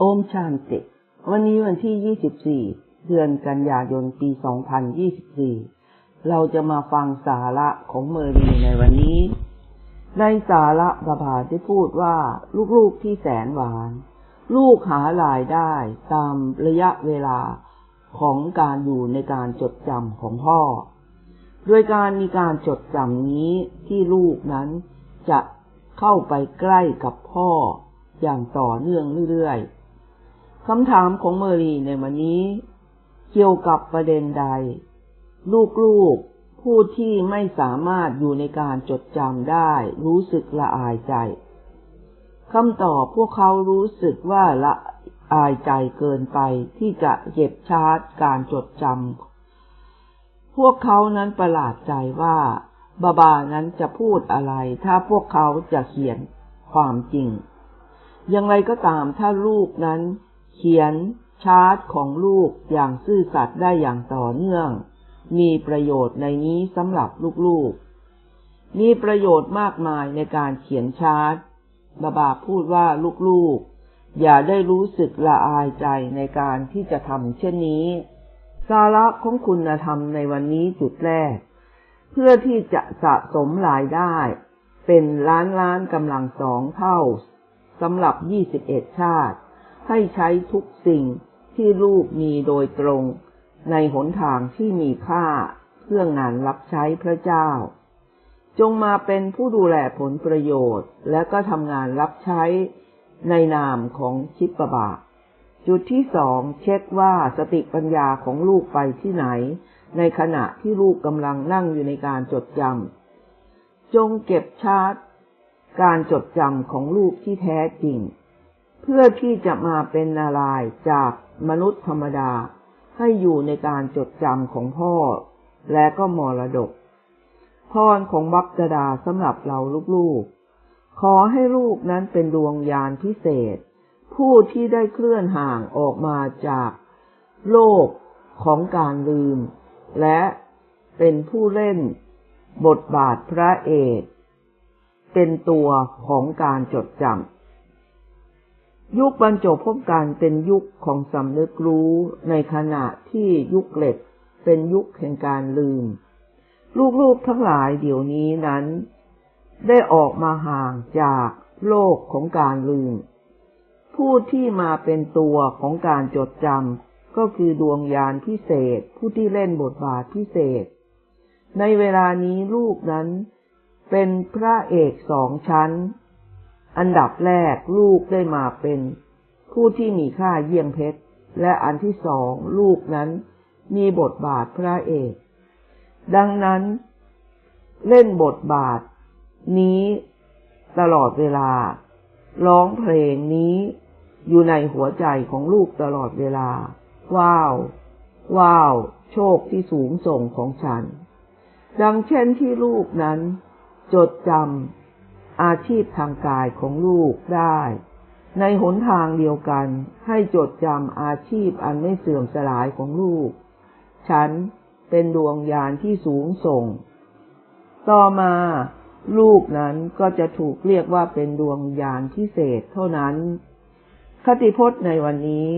โอมชานติ วันนี้วันที่ 24 เดือนกันยายน ปี 2024 เราจะมาฟังสาระของเมอรีในวันนี้ ในสาระประบาได้พูดว่าลูกๆที่แสนหวาน ลูกหารายได้ตามระยะเวลาของการอยู่ในการจดจำของพ่อ โดยการมีการจดจำนี้ที่ลูกนั้นจะเข้าไปใกล้กับพ่ออย่างต่อเนื่องเรื่อยๆ คำถามของเมอรีในวันนี้ เกี่ยวกับประเด็นใด ลูกๆ ผู้ที่ไม่สามารถอยู่ในการจดจำได้ รู้สึกละอายใจคำตอบพวกเขารู้สึกว่าละอายใจเกินไปที่จะเก็บชาร์จการจดจำพวกเขานั้นประหลาดใจว่าบาบานั้นจะพูดอะไร ถ้าพวกเขาจะเขียนความจริง อย่างไรก็ตามถ้าลูกนั้น เขียนชาร์ตของลูกอย่างซื่อสัตย์ได้อย่างต่อเนื่อง มีประโยชน์ในนี้สำหรับลูกๆ มีประโยชน์มากมายในการเขียนชาร์ตบาบาพูดว่าลูกๆ อย่าได้รู้สึกละอายใจในการที่จะทำเช่นนี้ สาระของคุณธรรมในวันนี้จุดแรก เพื่อที่จะสะสมรายได้ เป็นล้านล้านกำลังสองเท่าสำหรับ 21 ชาติ ให้ใช้ทุกสิ่งที่ลูกมีโดยตรง ในหนทางที่มีค่าเพื่องานรับใช้พระเจ้า จงมาเป็นผู้ดูแลผลประโยชน์ และก็ทำงานรับใช้ในนามของชิปปบาจุดที่สองเช็คว่าสติปัญญาของลูกไปที่ไหน ในขณะที่ลูกกำลังนั่งอยู่ในการจดจำจงเก็บชาร์ตการจดจำของลูกที่แท้จริง เพื่อที่จะมาเป็นนารายจากมนุษย์ธรรมดา ให้อยู่ในการจดจำของพ่อ และก็มรดกพรของบัพดาสำหรับเราลูกๆ ขอให้ลูกนั้นเป็นดวงยานพิเศษ ผู้ที่ได้เคลื่อนห่างออกมาจากโลกของการลืม และเป็นผู้เล่นบทบาทพระเอก เป็นตัวของการจดจำ ยุคบรรจบพบกันเป็นยุคของสำนึกรู้ในขณะที่ยุคเหล็กเป็นยุคแห่งการลืม ลูกๆทั้งหลายเดี๋ยวนี้นั้น ได้ออกมาห่างจากโลกของการลืม ผู้ที่มาเป็นตัวของการจดจำก็คือดวงยานพิเศษผู้ที่เล่นบทบาทพิเศษ ในเวลานี้ลูกนั้นเป็นพระเอกสองชั้น อันดับแรกลูกได้มาเป็น ผู้ที่มีค่าเยี่ยงเพชร และอันที่สองลูกนั้นมีบทบาทพระเอก ดังนั้น เล่นบทบาท นี้ตลอดเวลา ร้องเพลงนี้อยู่ในหัวใจของลูกตลอดเวลา ว้าว ว้าว โชคที่สูงส่งของฉัน ดังเช่นที่ลูกนั้น จดจำ อาชีพทางกายของลูกได้ ในหนทางเดียวกัน ให้จดจำอาชีพอันไม่เสื่อมสลายของลูก ฉันเป็นดวงยานที่สูงส่ง ต่อมาลูกนั้นก็จะถูกเรียกว่าเป็นดวงยานพิเศษเท่านั้น คติพจน์ในวันนี้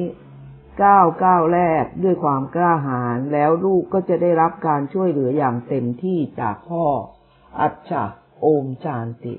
ก้าวก้าวแรกด้วยความกล้าหาญแล้วลูกก็จะได้รับการช่วยเหลืออย่างเต็มที่จากพ่อ อัจฉะโอมจานติ